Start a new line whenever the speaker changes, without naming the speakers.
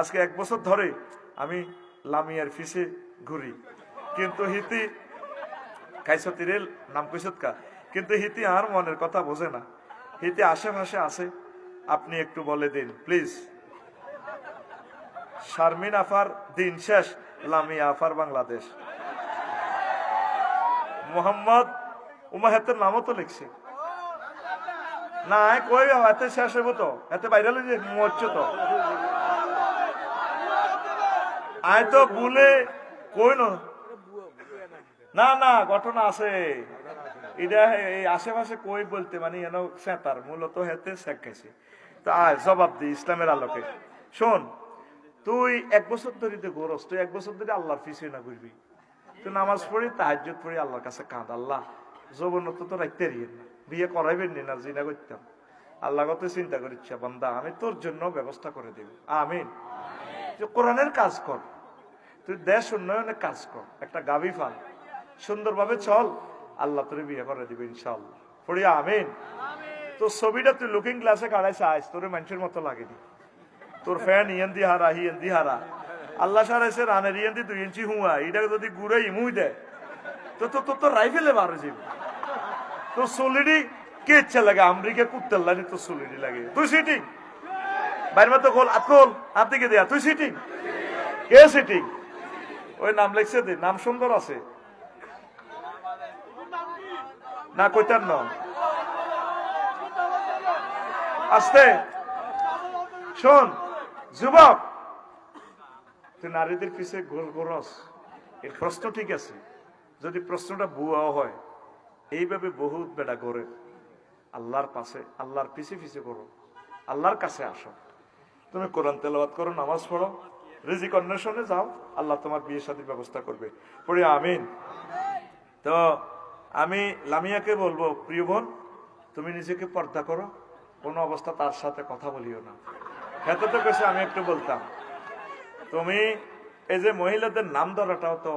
আজকে এক বছর ধরে আমি লামিয়ার ফিসে ঘুরি। কিন্তু হিতি কাইসতিরের নাম কইসত কা কিন্তু হিতি আর মনের কথা বোঝে না। হিতি আশেপাশে আছে, আপনি একটু বলে দিন, প্লিজ। শারমিন আফার দিন শেষ, লামিয়া আফার বাংলাদেশ। মোহাম্মদ উমাহেতের নামও তো লিখছে। না কই, এতে শেষ হইব তো? এতে বাইরে মরছ তো? আয় তো ভুলে কই না? না ঘটনা আছে। এটা এই আশেপাশে কই বলতে মানে এন সেতার, মূলত হেতে শেখ খাইছে তো আয়, জবাব দি ইসলামের আলোকে। শোন, তুই এক বছর ধরে তো গরস, তুই এক বছর ধরে আল্লাহর পিছিয়ে না ঘুরবি। তুই নামাজ পড়ি, তাহাজ্জুদ পড়ি, আল্লাহর কাছে কাঁদ। আল্লাহ যৌবনত তো রাখতে রিয়েন না। বিয়ে করাইবেন নি জিনা করতাম। আল্লাহ কত চিন্তা করিচ্ছা, বান্দা, আমি তোর জন্য ব্যবস্থা করে দেব। আমিন। কোরআনের কাজ কর। তুই দেশ উন্নয়নের কাজ কর একটা গাভী ফাল। সুন্দরভাবে চল আল্লাহ তোর বিয়ে করে দিবে ইনশাল্লাহ পড়ি আমিন। তোর ছবিটা তুই লুকিং গ্লাসে কাড়াইছে আইস তোর মানুষের মতো লাগেনি। তোর ফ্যান ইয়েন দি হারা হিয়েন দি হারা। আল্লাহ সারাইছে রানের ইয়েন দি দুই ইঞ্চি হুয়া এটা যদি গুড়ে ইমুই দেয় তো তো তোর তো রাইফেলে বার যাবে তোর সলিডি কে ইচ্ছা লাগে আমেরিকা কুত্তার লানি তো সলিডি লাগে। তুই সিটিং বাইরে মতো গোল আতকোল হাত দিকে দেয়া তুই সিটিং কে সিটিং ওই নাম লিখছে দে, নাম সুন্দর আছে। না কইতার নাম আস্তে। শোন, যুবক। তুই নারীদের পিছিয়ে গোল গোরস এর প্রশ্ন ঠিক আছে। যদি প্রশ্নটা বুয়াও হয়, এইভাবে বহুত বেটা করে আল্লাহর পাশে, আল্লাহর পিছে পিছে করো আল্লাহর কাছে আসো। তুমি কোরআন তেলাওয়াত করো, নামাজ পড়ো। রিজিক অন্বেষণে যাও, আল্লাহ তোমার বিয়ে শাদীর ব্যবস্থা করবে। পড়ি আমিন। তো আমি লামিয়াকে বলব, প্রিয় বোন, তুমি নিজেকে পর্দা করো, কোনো অবস্থা তার সাথে কথা বলিও না। এত তো কেছে আমি একটু বলতাম। তুমি এই যে মহিলাদের নাম ধরাটাও তো